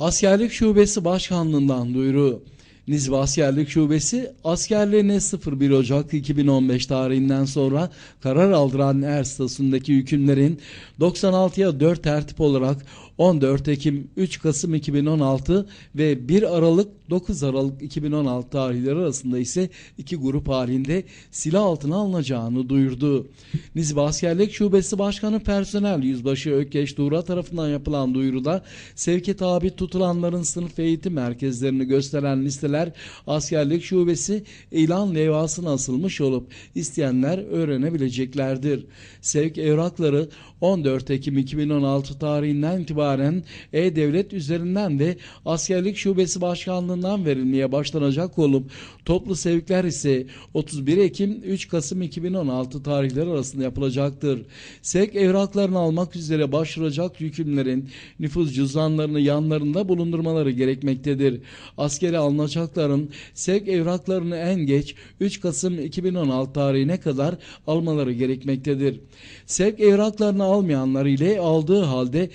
Askerlik Şubesi Başkanlığından duyuru. Nizbi Askerlik Şubesi askerlerine 01 Ocak 2015 tarihinden sonra karar aldıran er statüsündeki hükümlerin 96'ya 4 tertip olarak 14 Ekim 3 Kasım 2016 ve 1 Aralık 9 Aralık 2016 tarihleri arasında ise iki grup halinde silah altına alınacağını duyurdu. Nizbi Askerlik Şubesi Başkanı Personel Yüzbaşı Ökkeş Tuğra tarafından yapılan duyuruda sevke tabi tutulanların sınıf eğitim merkezlerini gösteren listeler askerlik şubesi ilan levhasına asılmış olup isteyenler öğrenebileceklerdir. Sevk evrakları 14 Ekim 2016 tarihinden itibaren E-Devlet üzerinden de askerlik şubesi başkanlığından verilmeye başlanacak olup toplu sevkler ise 31 Ekim 3 Kasım 2016 tarihleri arasında yapılacaktır. Sevk evraklarını almak üzere başvuracak yükümlerin nüfus cüzdanlarını yanlarında bulundurmaları gerekmektedir. Askere alınacakların sevk evraklarını en geç 3 Kasım 2016 tarihine kadar almaları gerekmektedir. Sevk evraklarını almayanlar ile aldığı halde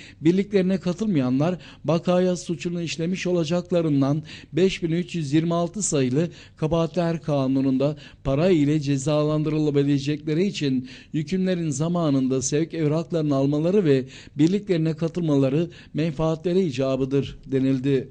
birliklerine katılmayanlar bakaya suçunu işlemiş olacaklarından 5326 sayılı kabahatler kanununda para ile cezalandırılabilecekleri için yükümlerin zamanında sevk evraklarını almaları ve birliklerine katılmaları menfaatleri icabıdır denildi.